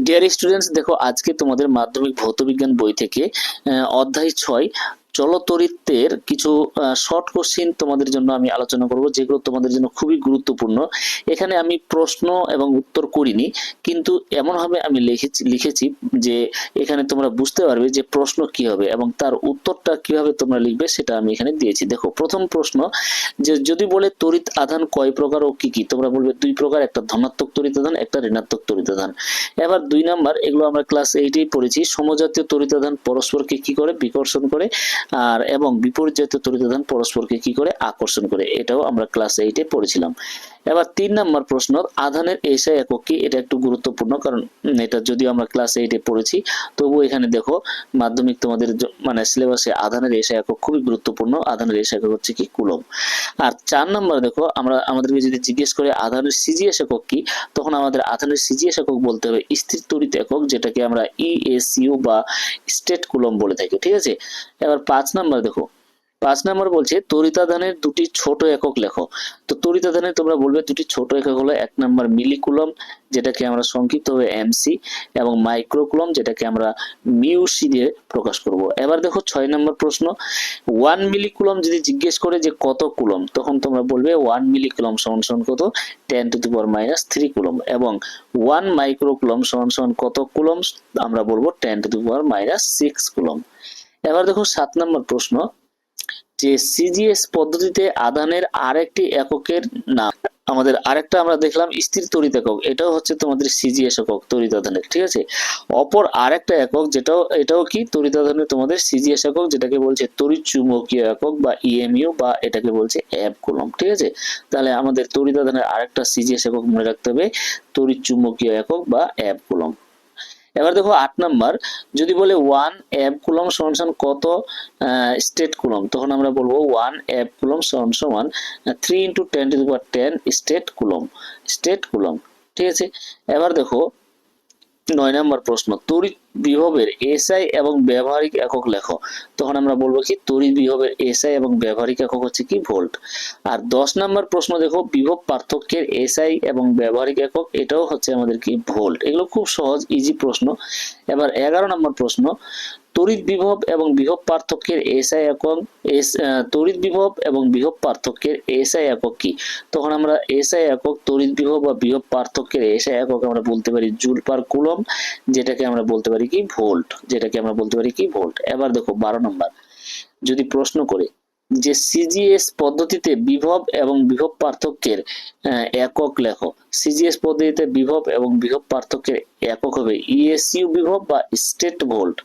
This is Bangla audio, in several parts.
ডিয়ার স্টুডেন্টস দেখো আজকে তোমাদের মাধ্যমিক ভৌত বিজ্ঞান বই থেকে অধ্যায় ছয় চলতরিত্বের কিছু শর্ট কোশ্চিন তোমাদের জন্য আমি আলোচনা করব, যেগুলো তোমাদের জন্য খুবই গুরুত্বপূর্ণ। এখানে আমি প্রশ্ন এবং উত্তর করিনি, কিন্তু এমনভাবে আমি লিখেছি লিখেছি যে এখানে তোমরা বুঝতে পারবে যে প্রশ্ন কি হবে এবং তার উত্তরটা কীভাবে তোমরা লিখবে সেটা আমি এখানে দিয়েছি। দেখো, প্রথম প্রশ্ন, যে যদি বলে তড়িৎ আধান কয় প্রকার ও কি কি? তোমরা বলবে দুই প্রকার, একটা ধনাত্মক তড়িৎ আধান, একটা ঋণাত্মক তড়িৎ আধান। এবার দুই নাম্বার, এগুলো আমরা ক্লাস এইটেই পড়েছি। সমজাতীয় তড়িৎ আধান পরস্পরকে কি করে? বিকর্ষণ করে। আর এবং বিপরীত জাতীয় তড়িৎ আধান পরস্পরকে কি করে আকর্ষণ করে? এটাও আমরা ক্লাস এইটে পড়েছিলাম। এবার তিন নাম্বার প্রশ্ন আধানের এসআই একক কি? এটা একটু গুরুত্বপূর্ণ, কারণ এটা যদিও আমরা ক্লাস এইটে পড়েছি, তবু এখানে দেখো, মাধ্যমিক তোমাদের মানে সিলেবাসে আধানের এসআই একক খুবই গুরুত্বপূর্ণ। আধানের এসআই একক হচ্ছে কি? কুলম। আর চার নম্বর দেখো, আমরা, আমাদেরকে যদি জিজ্ঞেস করে আধানের সিজিএস একক কি, তখন আমাদের আধানের সিজিএস একক বলতে হবে স্থির তড়িৎ একক, যেটাকে আমরা ইএসইউ বা স্টেট কুলম বলে থাকি, ঠিক আছে? এবার পাঁচ নাম্বার দেখো পাঁচ নম্বর বলছে তড়িতাধানের দুটি ছোট একক লেখো। তো তড়িতাধানের তোমরা বলবে দুটি ছোট একক হলো এক নম্বর মিলিকুলম, যেটাকে আমরা সংক্ষিপ্তভাবে এমসি, এবং মাইক্রোকুলম, যেটাকে আমরা মিউসি দিয়ে প্রকাশ করব। এবার দেখো ছয় নম্বর প্রশ্ন ওয়ান মিলিকুলম যদি জিজ্ঞেস করে যে কত কুলম, তখন তোমরা বলবে ওয়ান মিলিকুলম সমান সমান কত? Ten to the power minus three coulomb, এবং ওয়ান মাইক্রোকুলম সমান সমান কত কুলম? আমরা বলব ten to the power minus six coulomb. এবার দেখো সাত নম্বর প্রশ্ন যে সিজিএস পদ্ধতিতে আধানের আরেকটি এককের নাম। আমাদের আরেকটা আমরা দেখলাম স্থির তড়িৎ একক। এটাও হচ্ছে তোমাদের সিজিএস একক, তড়িৎ আধানের ঠিক আছে? অপর আরেকটা একক, যেটাও, এটাও কি? তড়িৎ আধানের তোমাদের সিজিএস একক, যেটাকে বলছে তড়িৎ চুম্বকীয় একক বা ইএমইউ বা এটাকে বলছে অ্যাব কুলম ঠিক আছে? তাহলে আমাদের তড়িৎ আধানের আরেকটা সিজিএস একক মনে রাখতে হবে, তড়িৎ চুম্বকীয় একক বা অ্যাব কুলম এবার দেখো আট নাম্বার, যদি বলে ওয়ান এফ কুলম সমান সমান কত স্টেট কুলম, তখন আমরা বলব ওয়ান এফ কুলম সমান সমান three into ten to ten statcoulomb statcoulomb, ঠিক আছে? এবার দেখো নয় নম্বর প্রশ্ন, তড়িৎ বিভবের এসআই এবং ব্যবহারিক একক লেখো। তখন আমরা বলব কি, তড়িৎ বিভবের এসআই এবং ব্যবহারিক একক হচ্ছে কি, ভোল্ট। আর দশ নম্বর প্রশ্ন দেখো, বিভব পার্থক্যের এসআই এবং ব্যবহারিক একক, এটাও হচ্ছে আমাদের কি, ভোল্ট। এগুলো খুব সহজ ইজি প্রশ্ন। এবার এগারো নম্বর প্রশ্ন তড়িৎ বিভব এবং বিভব পার্থক্যের এসআই একক এস তড়িৎ বিভব এবং বিভব পার্থক্যের এসআই একক কি? তখন আমরা এসআই একক, তড়িৎ বিভব বা বিভব পার্থক্যের এসআই একক আমরা বলতে পারি জুল পার কুলম, যেটাকে আমরা বলতে পারি কি? ভোল্ট, যেটাকে আমরা বলতে পারি কি? ভোল্ট। এবার দেখো বারো নম্বর। যদি প্রশ্ন করে যে সিজিএস পদ্ধতিতে বিভব এবং বিভব পার্থক্যের একক লেখো। সিজিএস পদ্ধতিতে বিভব এবং বিভব পার্থক্যের একক হবে ইএসইউ বিভব বা স্টেট ভোল্ট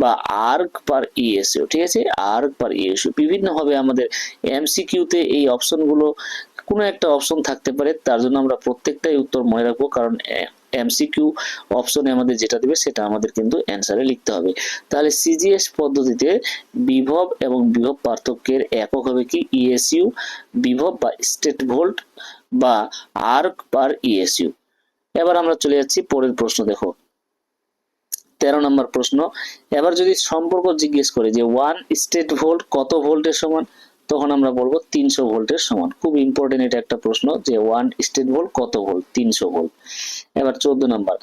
বা আর্ক পার ইএসইউ ঠিক আছে? আর্ক পার ইএসইউ বিভিন্ন হবে আমাদের এমসিকিউতে এই অপশনগুলো। কোনো একটা অপশন থাকতে পারে, তার জন্য আমরা প্রত্যেকটাই উত্তর মনে রাখব, কারণ এমসিকিউ অপশনে আমাদের যেটা দেবে, সেটা আমাদের কিন্তু অ্যান্সারে লিখতে হবে। তাহলে সিজিএস পদ্ধতিতে বিভব এবং বিভব পার্থক্যের একক হবে কি? ইএসইউ বিভব বা স্টেট ভোল্ট বা আর্ক পার ইএসইউ এবার আমরা চলে যাচ্ছি পরের প্রশ্ন, দেখো। তেরো নম্বর প্রশ্ন। এবার যদি সম্পর্ক জিজ্ঞেস করে যে ওয়ান স্টেট ভোল্ট কত ভোল্টের সমান? তখন আমরা বলব তিনশো ভোল্টের সমান। খুব ইম্পর্টেন্ট এটা একটা প্রশ্ন যে ওয়ান স্টেট ভোল্ট কত ভোল্ট তিনশো ভোল্ট এবার চোদ্দ নম্বর।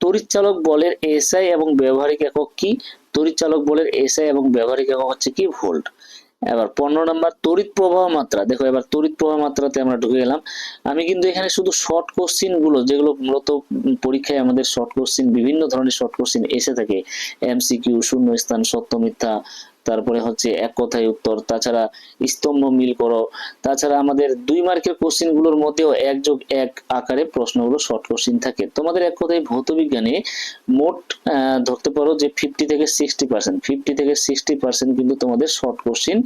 তড়িৎচালক বলের এসআই এবং ব্যবহারিক একক কি? তড়িৎচালক বলের এসআই এবং ব্যবহারিক একক হচ্ছে কি? ভোল্ট এবার পনেরো নম্বর, তড়িৎ প্রবাহ মাত্রা। দেখো, এবার তড়িৎ প্রবাহ মাত্রাতে আমরা ঢুকে গেলাম। আমি কিন্তু এখানে শুধু শর্ট কোশ্চিনগুলো, যেগুলো মূলত পরীক্ষায় আমাদের শর্ট কোশ্চিন বিভিন্ন ধরনের শর্ট কোশ্চিন এসে থাকে। এমসিকিউ শূন্য স্থান সত্য মিথ্যা তারপরে হচ্ছে এক কথায় উত্তর। তাছাড়া স্তম্ভ মিল করো। তাছাড়া আমাদের দুই মার্কের কোশ্চিনগুলোর মধ্যেও এক যোগ এক আকারে প্রশ্নগুলো শর্ট কোশ্চিন থাকে। তোমাদের এক কথায় ভৌত বিজ্ঞানে মোট ধরতে পারো যে ফিফটি থেকে সিক্সটি পার্সেন্ট ফিফটি থেকে সিক্সটি পার্সেন্ট কিন্তু তোমাদের শর্ট কোশ্চিন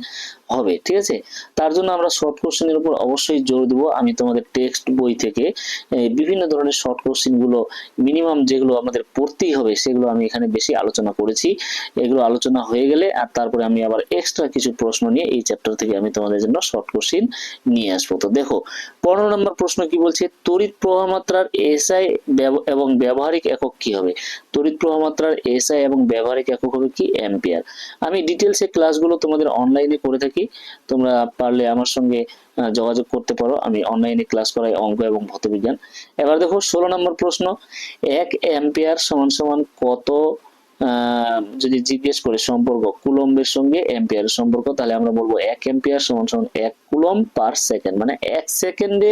হবে, ঠিক আছে? তার জন্য আমরা শর্ট কোশ্চেনের উপর অবশ্যই জোর দেবো। আমি তোমাদের টেক্সট বই থেকে বিভিন্ন ধরনের শর্ট কোশ্চেনগুলো মিনিমাম যেগুলো আমাদের পড়তেই হবে, সেগুলো আমি এখানে বেশি আলোচনা করেছি। এগুলো আলোচনা হয়ে গেলে, আর তারপরে আমি আবার এক্সট্রা কিছু প্রশ্ন নিয়ে এই চ্যাপ্টার থেকে আমি তোমাদের জন্য শর্ট কোশ্চেন নিয়ে আসব। তো দেখো, পনেরো নম্বর প্রশ্ন কি বলছে? তড়িৎ প্রবাহ মাত্রার এসআই এবং ব্যবহারিক একক কি হবে? তড়িৎ প্রবাহ মাত্রার এসআই এবং ব্যবহারিক একক হবে কি? অ্যাম্পিয়ার। আমি ডিটেলসে ক্লাসগুলো তোমাদের অনলাইনে করে থাকি। তোমরা পারলে আমার সঙ্গে যোগাযোগ করতে পারো। আমি অনলাইনে ক্লাস করাই অঙ্ক এবং ভৌতবিজ্ঞান। এবার দেখো, ষোলো নম্বর প্রশ্ন, এক অ্যাম্পিয়ার সমান সমান কত যদি জিজ্ঞেস করে সম্পর্ক কুলম্বের সঙ্গে অ্যাম্পিয়ারের সম্পর্ক, তাহলে আমরা বলব এক এম্পিয়ার সমান সমান এক কুলম পার সেকেন্ড মানে এক সেকেন্ডে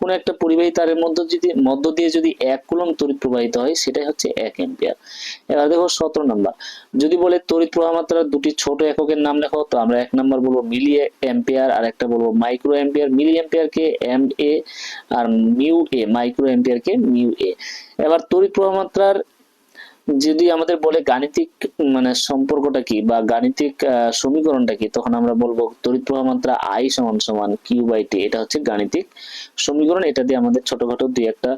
কোনো একটা পরিবাহী তারের মধ্য যদি মধ্য দিয়ে যদি এক কুলম তড়িৎ প্রবাহিত হয়, সেটাই হচ্ছে এক এম্পিয়ার এবার দেখো সতেরো নাম্বার। যদি বলে তড়িৎ প্রবাহ মাত্রার দুটি ছোট এককের নাম লেখো, তো আমরা এক নাম্বার বলব মিলি অ্যাম্পিয়ার আর একটা বলব মাইক্রো এম্পিয়ার মিলি অ্যাম্পিয়ারকে এম এ আর মিউ এ মাইক্রো অ্যাম্পিয়ারকে মিউ এ এবার তড়িৎ প্রবাহ মাত্রার যদি আমাদের বলে গাণিতিক মানে সম্পর্কটা কি বা গাণিতিক সমীকরণটা কি, তখন আমরা বলব তড়িৎ প্রবাহ মাত্রা আই সমান সমান কিউ বাই টি এটা হচ্ছে গাণিতিক সমীকরণ। এটা দিয়ে আমাদের ছোটখাটো দুই একটা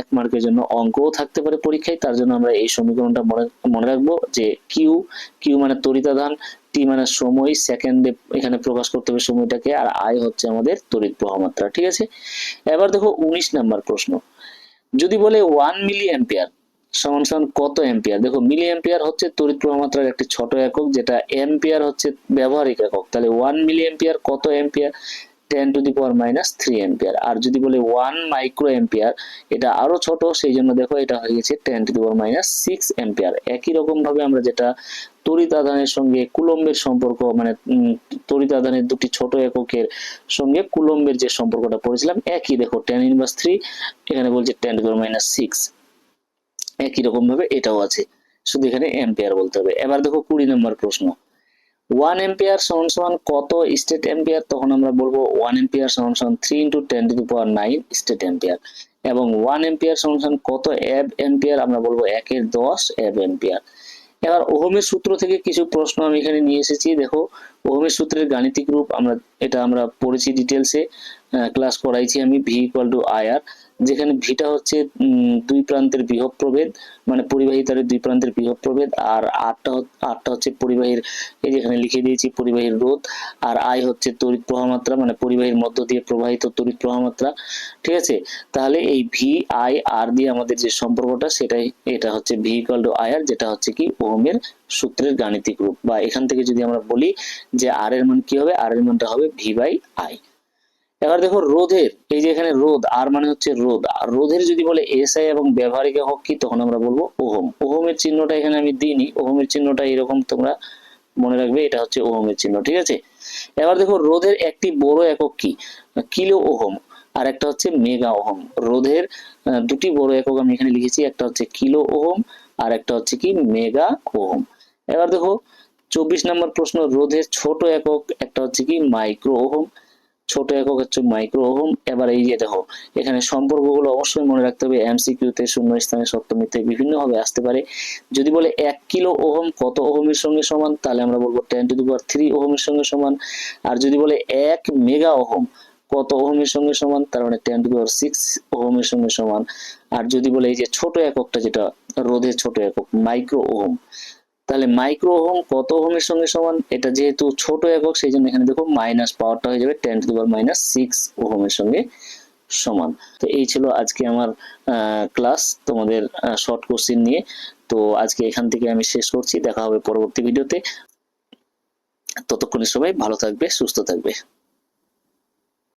এক মার্কের জন্য অঙ্কও থাকতে পারে পরীক্ষায়। তার জন্য আমরা এই সমীকরণটা মনে মনে রাখব যে কিউ কিউ মানে তড়িতাধান টি মানে সময়, সেকেন্ডে এখানে প্রকাশ করতে হবে সময়টাকে, আর আই হচ্ছে আমাদের তড়িৎ প্রবাহ মাত্রা, ঠিক আছে? এবার দেখো উনিশ নাম্বার প্রশ্ন। যদি বলে ওয়ান মিলি অ্যাম্পিয়ার সমান সমান কত এম্পিয়ার দেখো মিলি এম্পিয়ার হচ্ছে তড়িৎ প্রবাহ মাত্রার একটি ছোট একক, যেটা এম্পিয়ার হচ্ছে ব্যবহারিক একক। তাহলে ওয়ান মিলি অ্যাম্পিয়ার কত ampere ten to the power minus three ampere আর যদি বলে ওয়ান মাইক্রো এম্পিয়ার এটা আরও ছোট সেই জন্য দেখো এটা হয়ে গেছে ten to the power minus six ampere একই রকম ভাবে আমরা যেটা তড়িৎ আধানের সঙ্গে কুলম্বের সম্পর্ক মানে তড়িৎ আধানের দুটি ছোট এককের সঙ্গে কুলম্বের যে সম্পর্কটা পড়েছিলাম একই দেখো টেন ইনভার্স থ্রি এখানে বলছে ten to the power minus six একই রকম ভাবে এটাও আছে। শুধু এখানে এম্পিয়ার বলতে হবে। এবার দেখো কুড়ি নম্বর প্রশ্ন। ওয়ান এম্পিয়ার সমান সমান কত স্টেট এম্পিয়ার তখন আমরা বলব ওয়ান এম্পিয়ার সমান সমান three into ten to power nine statampere এবং ওয়ান এম্পিয়ার সমান সমান কত? অ্যাব এম্পিয়ার আমরা বলব একের দশ অ্যাব এম্পিয়ার এবার ওহমের সূত্র থেকে কিছু প্রশ্ন আমি এখানে নিয়ে এসেছি। দেখো, ওহমের সূত্রের গাণিতিক রূপ আমরা, এটা আমরা পড়েছি ডিটেলসে ক্লাস করাইছি আমি ভি ইকুয়াল টু আইআর যেখানে ভিটা হচ্ছে দুই প্রান্তের বৃহৎ প্রভেদ মানে পরিবাহী তারের দুই প্রান্তের বৃহৎ প্রভেদ, আর আটটা আটটা হচ্ছে পরিবাহীর, এই যেখানে লিখে দিয়েছি পরিবাহীর রোধ, আর আয় হচ্ছে তড়িৎ প্রবাহমাত্রা মানে পরিবাহীর মধ্য দিয়ে প্রবাহিত তড়িৎ প্রবাহ মাত্রা ঠিক আছে? তাহলে এই ভি, আই, আর দিয়ে আমাদের যে সম্পর্কটা, সেটাই, এটা হচ্ছে V equal to I R যেটা হচ্ছে কি ওহমের সূত্রের গাণিতিক রূপ, বা এখান থেকে যদি আমরা বলি যে আর এর মান কি হবে? আর এর মানটা হবে ভি বাই আই এবার দেখো রোধের, এই যে এখানে রোধ, আর মানে হচ্ছে রোধ, আর রোধের যদি বলে এসআই এবং ব্যবহারিক একক কি, তখন আমরা বলব ওহম। ওহমের চিহ্নটা এখানে আমি দিইনি, ওহমের চিহ্নটা এরকম তোমরা মনে রাখবে, এটা হচ্ছে ওহমের চিহ্ন, ঠিক আছে? এবার দেখো রোধের একটি বড় একক কি? কিলো ওহম, আর একটা হচ্ছে মেগা ওহম। রোধের দুটি বড় একক আমি এখানে লিখেছি, একটা হচ্ছে কিলো ওহম, আর একটা হচ্ছে কি মেগা ওহম। এবার দেখো, চব্বিশ নম্বর প্রশ্ন, রোধের ছোট একক, একটা হচ্ছে কি মাইক্রো ওহম। ছোট একক হচ্ছে মাইক্রো ওহম এবার এই যে দেখো, এখানে সম্পর্কগুলো অবশ্যই মনে রাখতে হবে। এমসিকিউতে শূন্য স্থানে মিথ্যে বিভিন্ন ভাবে আসতে পারে। যদি বলে এক কিলো ওহম, কত ওহমের সঙ্গে সমান? তাহলে আমরা বলব ten to the power three ওহমের সঙ্গে সমান। আর যদি বলে এক মেগা ওহম কত ওহমের সঙ্গে সমান? তার মানে টেন টু পাওয়ার সিক্স ওহমের সঙ্গে সমান। আর যদি বলে এই যে ছোট এককটা, যেটা রোধের ছোট একক মাইক্রো ওহম তাহলে মাইক্রো ওহম কত ওহমের সঙ্গে সমান? এটা যেহেতু ছোট একক সেই জন্য এখানে দেখো মাইনাস পাওয়ারটা হয়ে যাবে ten to the power minus six ওহমের সঙ্গে সমান। তো এই ছিল আজকে আমার ক্লাস তোমাদের শর্ট কোশ্চিন নিয়ে। তো আজকে এখান থেকে আমি শেষ করছি। দেখা হবে পরবর্তী ভিডিওতে ততক্ষণে সবাই ভালো থাকবে, সুস্থ থাকবে।